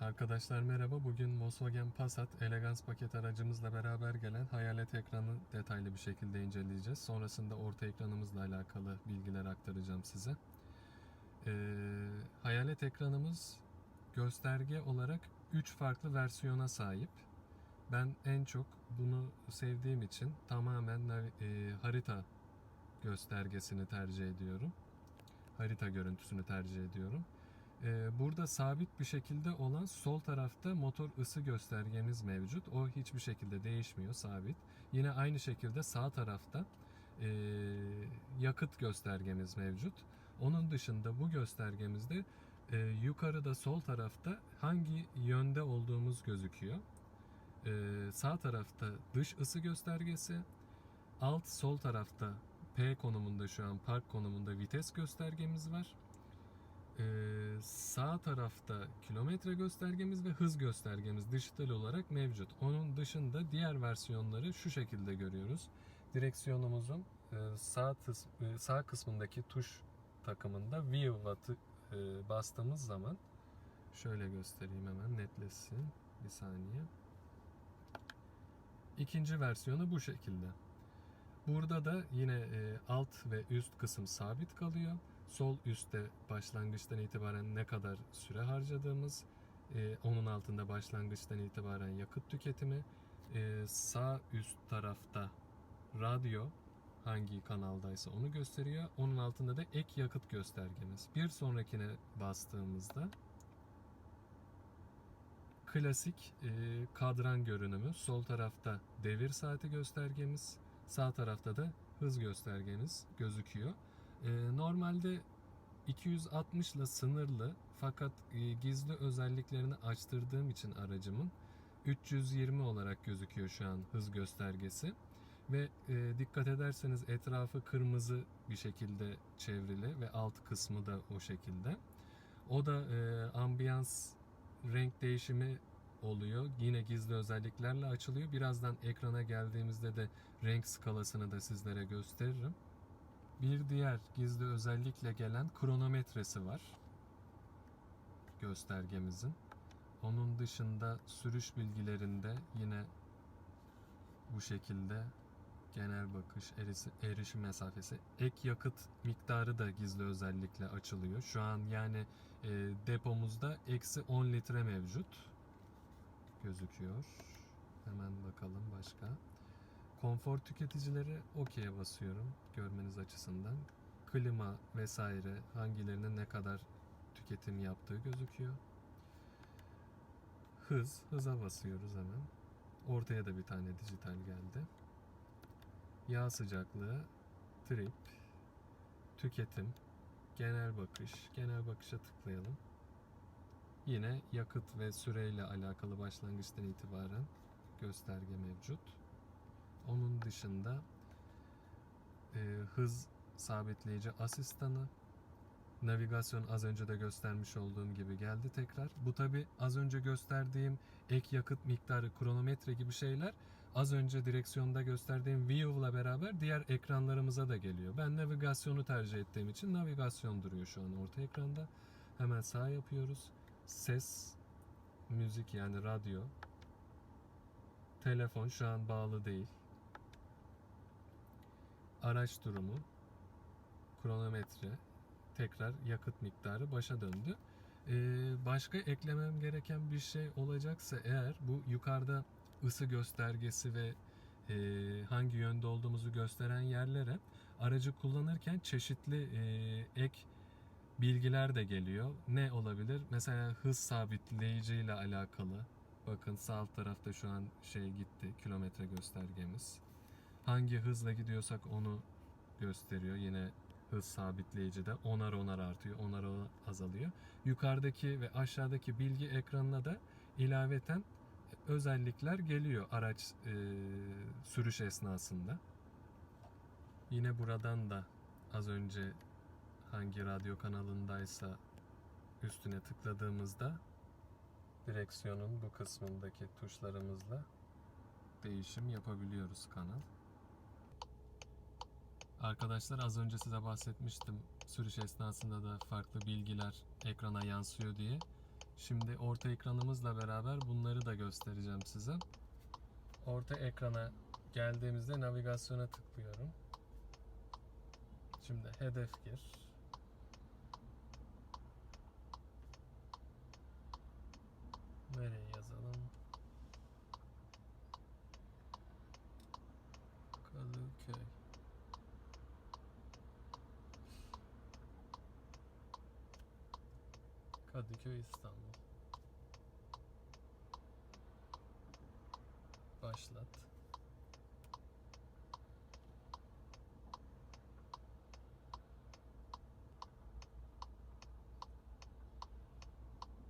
Arkadaşlar merhaba. Bugün Volkswagen Passat Elegance paket aracımızla beraber gelen hayalet ekranı detaylı bir şekilde inceleyeceğiz. Sonrasında orta ekranımızla alakalı bilgiler aktaracağım size. Ee, hayalet ekranımız gösterge olarak 3 farklı versiyona sahip. Ben en çok bunu sevdiğim için tamamen e, harita göstergesini tercih ediyorum. Harita görüntüsünü tercih ediyorum. Ee, Burada sabit bir şekilde olan sol tarafta motor ısı göstergemiz mevcut. O hiçbir şekilde değişmiyor, sabit. Yine aynı şekilde sağ tarafta e, yakıt göstergemiz mevcut. Onun dışında bu göstergemizde e, yukarıda sol tarafta hangi yönde olduğumuz gözüküyor. Sağ tarafta dış ısı göstergesi, alt sol tarafta P konumunda şu an park konumunda vites göstergemiz var. Ee, sağ tarafta kilometre göstergemiz ve hız göstergemiz dijital olarak mevcut. Onun dışında diğer versiyonları şu şekilde görüyoruz. Direksiyonumuzun e, sağ, e, sağ kısmındaki tuş takımında View'a e, bastığımız zaman şöyle göstereyim hemen netleşsin. Bir saniye. İkinci versiyonu bu şekilde. Burada da yine e, alt ve üst kısım sabit kalıyor. Sol üstte başlangıçtan itibaren ne kadar süre harcadığımız, e, onun altında başlangıçtan itibaren yakıt tüketimi, e, sağ üst tarafta radyo hangi kanaldaysa onu gösteriyor. Onun altında da ek yakıt göstergemiz. Bir sonrakine bastığımızda klasik e, kadran görünümü. Sol tarafta devir saati göstergemiz, sağ tarafta da hız göstergemiz gözüküyor. E, normalde 260 ile sınırlı fakat e, gizli özelliklerini açtırdığım için aracımın 320 olarak gözüküyor şu an hız göstergesi. Ve e, dikkat ederseniz etrafı kırmızı bir şekilde çevrili ve alt kısmı da o şekilde. O da e, ambiyans renk değişimi oluyor. Yine gizli özelliklerle açılıyor. Birazdan ekrana geldiğimizde de renk skalasını da sizlere gösteririm. Bir diğer gizli özellikle gelen kronometresi var göstergemizin. Onun dışında sürüş bilgilerinde yine bu şekilde genel bakış, erisi- erişim mesafesi, ek yakıt miktarı da gizli özellikle açılıyor. Şu an yani e, depomuzda eksi 10 litre mevcut gözüküyor. Hemen bakalım başka. Konfor tüketicileri OK'ye basıyorum görmeniz açısından. Klima vesaire hangilerinin ne kadar tüketim yaptığı gözüküyor. Hız, hıza basıyoruz hemen. Ortaya da bir tane dijital geldi. Yağ sıcaklığı, trip, tüketim, genel bakış, genel bakışa tıklayalım. Yine yakıt ve süreyle alakalı başlangıçtan itibaren gösterge mevcut. Onun dışında e, hız sabitleyici asistanı, navigasyon az önce de göstermiş olduğum gibi geldi tekrar. Bu tabi az önce gösterdiğim ek yakıt miktarı, kronometre gibi şeyler az önce direksiyonda gösterdiğim View'la beraber diğer ekranlarımıza da geliyor. Ben navigasyonu tercih ettiğim için navigasyon duruyor şu an orta ekranda. Hemen sağ yapıyoruz. Ses, müzik yani radyo, telefon şu an bağlı değil. Araç durumu, kronometre, tekrar yakıt miktarı başa döndü. Ee, başka eklemem gereken bir şey olacaksa eğer bu yukarıda ısı göstergesi ve e, hangi yönde olduğumuzu gösteren yerlere aracı kullanırken çeşitli e, ek bilgiler de geliyor. Ne olabilir? Mesela hız sabitleyici ile alakalı. Bakın sağ tarafta şu an şey gitti. Kilometre göstergemiz. Hangi hızla gidiyorsak onu gösteriyor. Yine hız sabitleyici de onar onar artıyor, onar onar azalıyor. Yukarıdaki ve aşağıdaki bilgi ekranına da ilaveten özellikler geliyor araç e, sürüş esnasında. Yine buradan da az önce hangi radyo kanalındaysa üstüne tıkladığımızda direksiyonun bu kısmındaki tuşlarımızla değişim yapabiliyoruz kanal. Arkadaşlar az önce size bahsetmiştim sürüş esnasında da farklı bilgiler ekrana yansıyor diye. Şimdi orta ekranımızla beraber bunları da göstereceğim size. Orta ekrana geldiğimizde navigasyona tıklıyorum. Şimdi hedef gir. Nereye yazalım? Kadıköy. Kadıköy İstanbul. Başlat.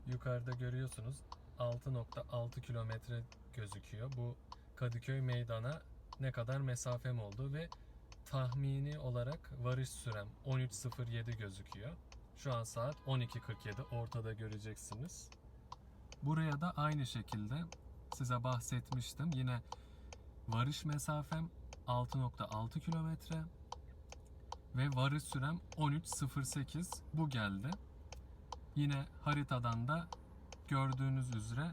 Yukarıda görüyorsunuz 6.6 kilometre gözüküyor. Bu Kadıköy meydana ne kadar mesafem oldu ve tahmini olarak varış sürem 13.07 gözüküyor. Şu an saat 12.47 ortada göreceksiniz. Buraya da aynı şekilde size bahsetmiştim. Yine varış mesafem 6.6 kilometre ve varış sürem 13.08 bu geldi. Yine haritadan da gördüğünüz üzere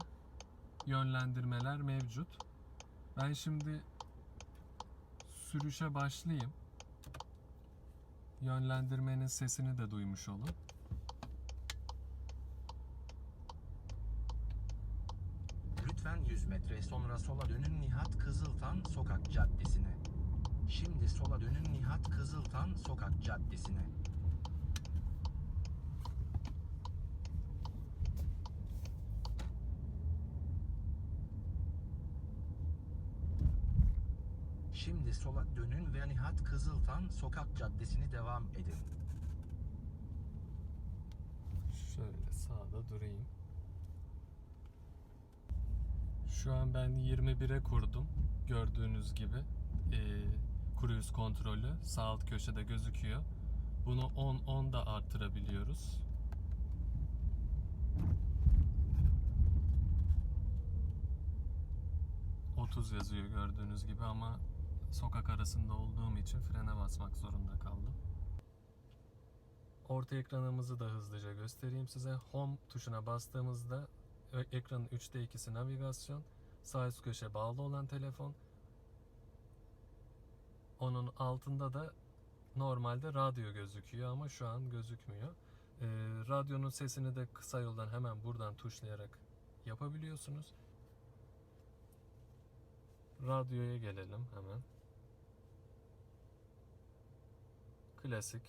yönlendirmeler mevcut. Ben şimdi sürüşe başlayayım. Yönlendirmenin sesini de duymuş olun. Lütfen 100 metre sonra sola dönün Nihat Kızıltan Sokak Caddesi'ne. Şimdi sola dönün Nihat Kızıltan Sokak Caddesi'ne. Şimdi sola dönün ve Nihat Kızıltan Sokak Caddesi'ni devam edin. Şöyle sağda durayım. Şu an ben 21'e kurdum. Gördüğünüz gibi. Ee, cruise kontrolü sağ alt köşede gözüküyor. Bunu 10-10 da arttırabiliyoruz. ...30 yazıyor gördüğünüz gibi ama... ...sokak arasında olduğum için frene basmak zorunda kaldım. Orta ekranımızı da hızlıca göstereyim size. Home tuşuna bastığımızda ö- ekranın 3'te 2'si navigasyon. Sağ üst köşe bağlı olan telefon. Onun altında da normalde radyo gözüküyor ama şu an gözükmüyor. Ee, radyonun sesini de kısa yoldan hemen buradan tuşlayarak yapabiliyorsunuz. Radyoya gelelim hemen. Klasik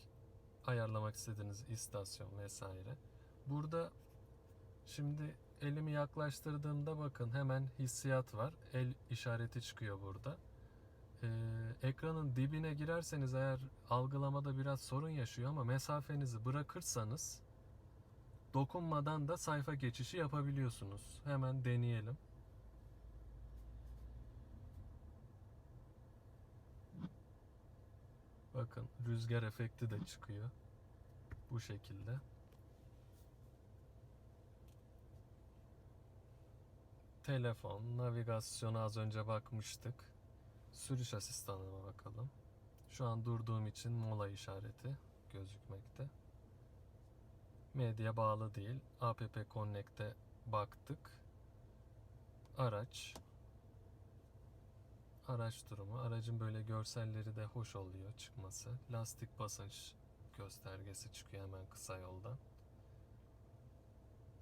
ayarlamak istediğiniz istasyon vesaire. Burada şimdi elimi yaklaştırdığımda bakın hemen hissiyat var. El işareti çıkıyor burada. Ee, ekranın dibine girerseniz eğer algılamada biraz sorun yaşıyor ama mesafenizi bırakırsanız dokunmadan da sayfa geçişi yapabiliyorsunuz. Hemen deneyelim. Bakın rüzgar efekti de çıkıyor. Bu şekilde. Telefon, navigasyona az önce bakmıştık. Sürüş asistanına bakalım. Şu an durduğum için mola işareti gözükmekte. Medya bağlı değil. App Connect'e baktık. Araç. Araç durumu. Aracın böyle görselleri de hoş oluyor çıkması. Lastik basınç göstergesi çıkıyor hemen kısa yoldan.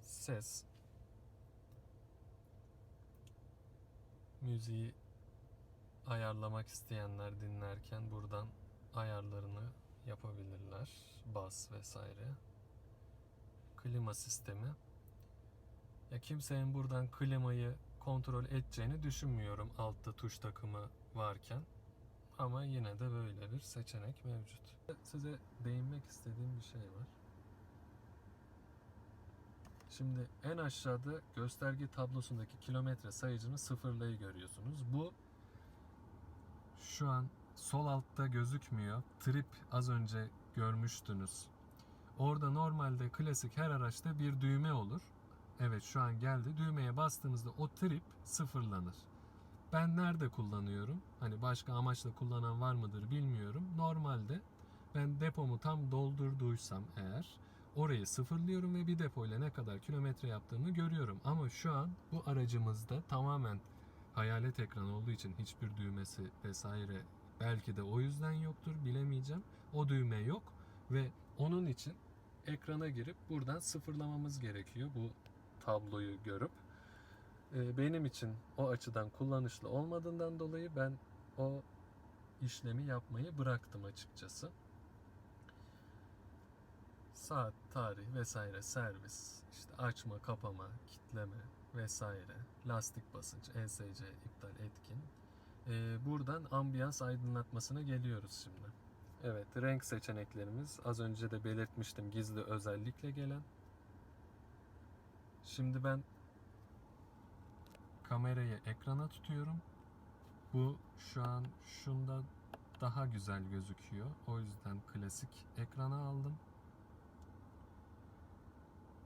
Ses. Müziği ayarlamak isteyenler dinlerken buradan ayarlarını yapabilirler. Bas vesaire. Klima sistemi. Ya kimsenin buradan klimayı kontrol edeceğini düşünmüyorum altta tuş takımı varken. Ama yine de böyle bir seçenek mevcut. Size değinmek istediğim bir şey var. Şimdi en aşağıda gösterge tablosundaki kilometre sayıcını sıfırlayı görüyorsunuz. Bu şu an sol altta gözükmüyor. Trip az önce görmüştünüz. Orada normalde klasik her araçta bir düğme olur. Evet şu an geldi. Düğmeye bastığınızda o trip sıfırlanır. Ben nerede kullanıyorum? Hani başka amaçla kullanan var mıdır bilmiyorum. Normalde ben depomu tam doldurduysam eğer orayı sıfırlıyorum ve bir depoyla ne kadar kilometre yaptığımı görüyorum. Ama şu an bu aracımızda tamamen hayalet ekran olduğu için hiçbir düğmesi vesaire belki de o yüzden yoktur bilemeyeceğim. O düğme yok ve onun için ekrana girip buradan sıfırlamamız gerekiyor bu tabloyu görüp. Ee, benim için o açıdan kullanışlı olmadığından dolayı ben o işlemi yapmayı bıraktım açıkçası. Saat, tarih vesaire servis, işte açma, kapama, kitleme vesaire, lastik basınç, ESC iptal etkin. Ee, buradan ambiyans aydınlatmasına geliyoruz şimdi. Evet, renk seçeneklerimiz az önce de belirtmiştim gizli özellikle gelen. Şimdi ben kamerayı ekrana tutuyorum. Bu şu an şunda daha güzel gözüküyor. O yüzden klasik ekrana aldım.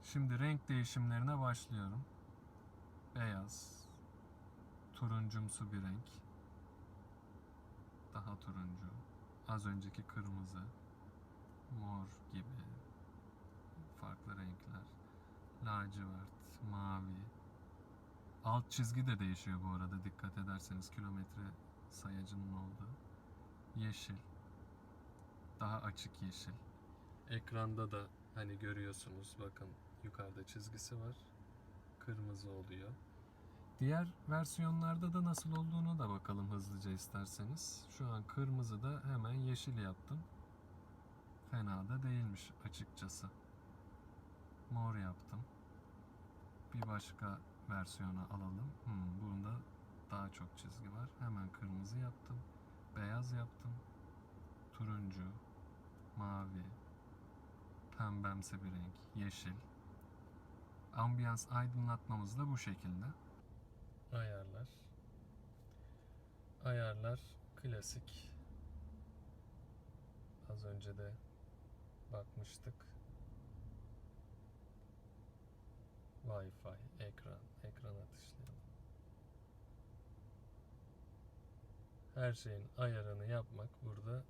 Şimdi renk değişimlerine başlıyorum. Beyaz, turuncumsu bir renk. Daha turuncu. Az önceki kırmızı, mor gibi farklı renkler. Lacivert, mavi. Alt çizgi de değişiyor bu arada dikkat ederseniz kilometre sayacının olduğu. Yeşil. Daha açık yeşil. Ekranda da hani görüyorsunuz bakın yukarıda çizgisi var. Kırmızı oluyor. Diğer versiyonlarda da nasıl olduğunu da bakalım hızlıca isterseniz. Şu an kırmızı da hemen yeşil yaptım. Fena da değilmiş açıkçası. Mor yaptım. Bir başka versiyona alalım. Hmm, bunda daha çok çizgi var. Hemen kırmızı yaptım. Beyaz yaptım. Turuncu, mavi, pembemsi bir renk, yeşil. Ambiyans aydınlatmamız da bu şekilde. Ayarlar. Ayarlar klasik. Az önce de bakmıştık. Wi-Fi, ekran, ekran atışlayalım. Her şeyin ayarını yapmak burada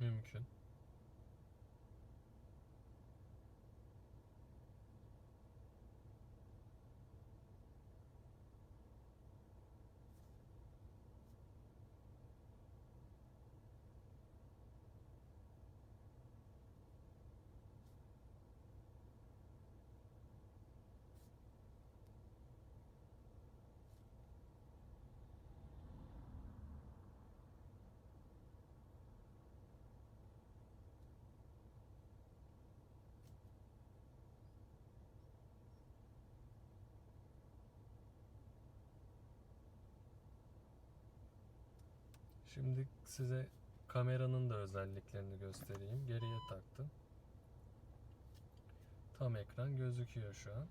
mümkün. Şimdi size kameranın da özelliklerini göstereyim. Geriye taktım. Tam ekran gözüküyor şu an.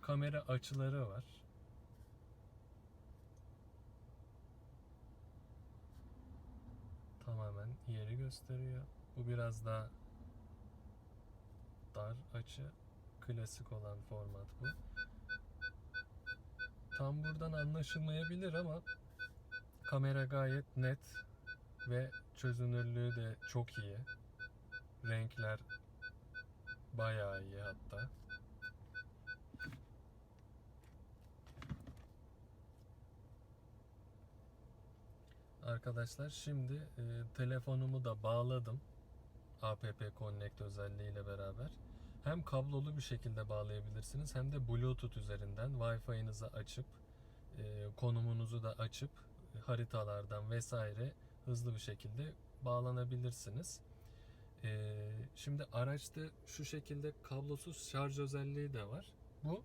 Kamera açıları var. Tamamen yeri gösteriyor. Bu biraz daha dar açı. Klasik olan format bu. Tam buradan anlaşılmayabilir ama Kamera gayet net ve çözünürlüğü de çok iyi. Renkler bayağı iyi hatta. Arkadaşlar şimdi e, telefonumu da bağladım. App Connect özelliğiyle beraber. Hem kablolu bir şekilde bağlayabilirsiniz hem de Bluetooth üzerinden Wi-Fi'nizi açıp e, konumunuzu da açıp haritalardan vesaire hızlı bir şekilde bağlanabilirsiniz. Ee, şimdi araçta şu şekilde kablosuz şarj özelliği de var. Bu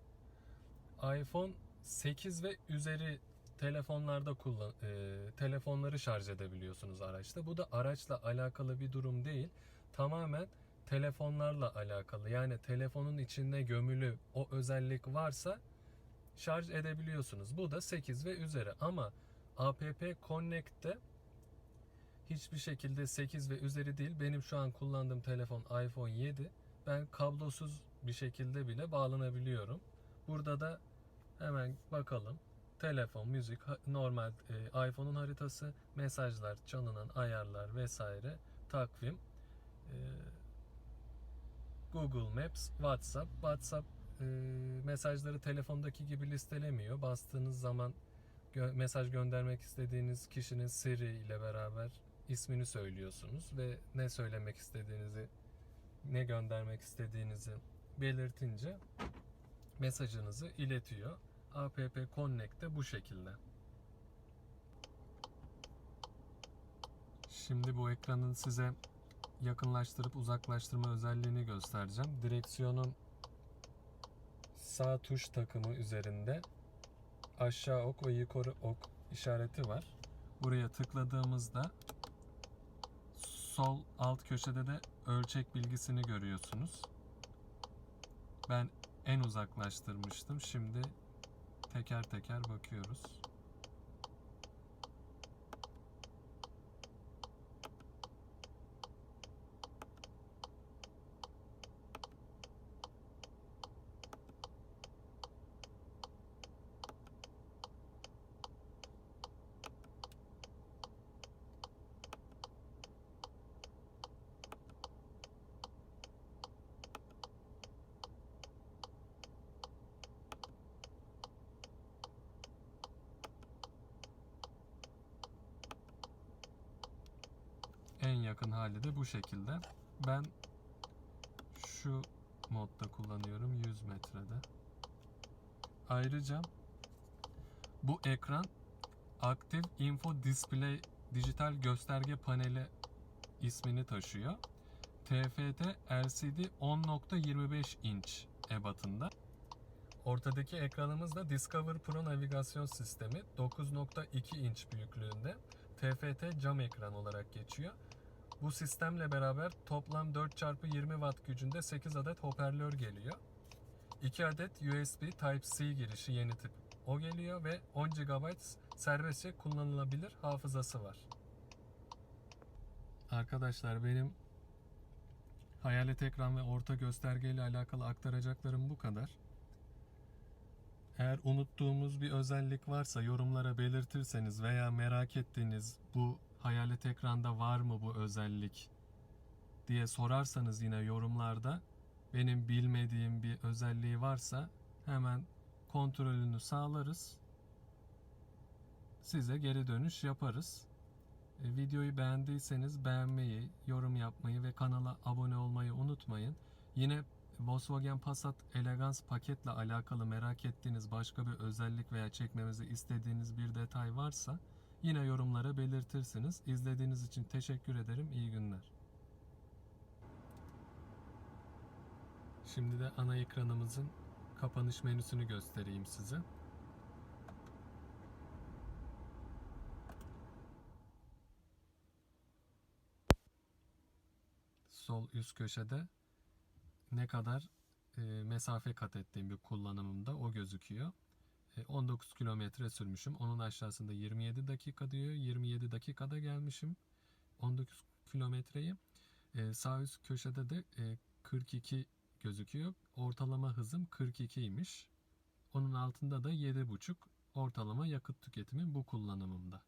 iPhone 8 ve üzeri telefonlarda kullan e, telefonları şarj edebiliyorsunuz araçta. Bu da araçla alakalı bir durum değil. Tamamen telefonlarla alakalı. Yani telefonun içinde gömülü o özellik varsa şarj edebiliyorsunuz. Bu da 8 ve üzeri ama App Connect'te hiçbir şekilde 8 ve üzeri değil. Benim şu an kullandığım telefon iPhone 7. Ben kablosuz bir şekilde bile bağlanabiliyorum. Burada da hemen bakalım. Telefon, müzik, normal e, iPhone'un haritası, mesajlar, çalınan ayarlar vesaire, takvim. E, Google Maps, WhatsApp. WhatsApp e, mesajları telefondaki gibi listelemiyor. Bastığınız zaman gö- mesaj göndermek istediğiniz kişinin Siri ile beraber ismini söylüyorsunuz ve ne söylemek istediğinizi, ne göndermek istediğinizi belirtince mesajınızı iletiyor. APP Connect de bu şekilde. Şimdi bu ekranın size yakınlaştırıp uzaklaştırma özelliğini göstereceğim. Direksiyonun sağ tuş takımı üzerinde aşağı ok ve yukarı ok işareti var. Buraya tıkladığımızda sol alt köşede de ölçek bilgisini görüyorsunuz. Ben en uzaklaştırmıştım. Şimdi teker teker bakıyoruz. En yakın hali de bu şekilde. Ben şu modda kullanıyorum 100 metrede. Ayrıca bu ekran Active Info Display dijital gösterge paneli ismini taşıyor. TFT LCD 10.25 inç ebatında. Ortadaki ekranımız da Discover Pro navigasyon sistemi 9.2 inç büyüklüğünde. TFT cam ekran olarak geçiyor. Bu sistemle beraber toplam 4x20 watt gücünde 8 adet hoparlör geliyor. 2 adet USB Type-C girişi yeni tip o geliyor ve 10 GB serbestçe kullanılabilir hafızası var. Arkadaşlar benim hayalet ekran ve orta gösterge ile alakalı aktaracaklarım bu kadar. Eğer unuttuğumuz bir özellik varsa yorumlara belirtirseniz veya merak ettiğiniz bu hayalet ekranda var mı bu özellik diye sorarsanız yine yorumlarda benim bilmediğim bir özelliği varsa hemen kontrolünü sağlarız. Size geri dönüş yaparız. E, Videoyu beğendiyseniz beğenmeyi, yorum yapmayı ve kanala abone olmayı unutmayın. Yine Volkswagen Passat Elegance paketle alakalı merak ettiğiniz başka bir özellik veya çekmemizi istediğiniz bir detay varsa yine yorumlara belirtirsiniz. İzlediğiniz için teşekkür ederim. İyi günler. Şimdi de ana ekranımızın kapanış menüsünü göstereyim size. Sol üst köşede ne kadar e, mesafe kat ettiğim bir kullanımımda o gözüküyor. E, 19 kilometre sürmüşüm. Onun aşağısında 27 dakika diyor. 27 dakikada gelmişim. 19 kilometreyi. E, sağ üst köşede de e, 42 gözüküyor. Ortalama hızım 42'ymiş. Onun altında da 7,5 ortalama yakıt tüketimi bu kullanımımda.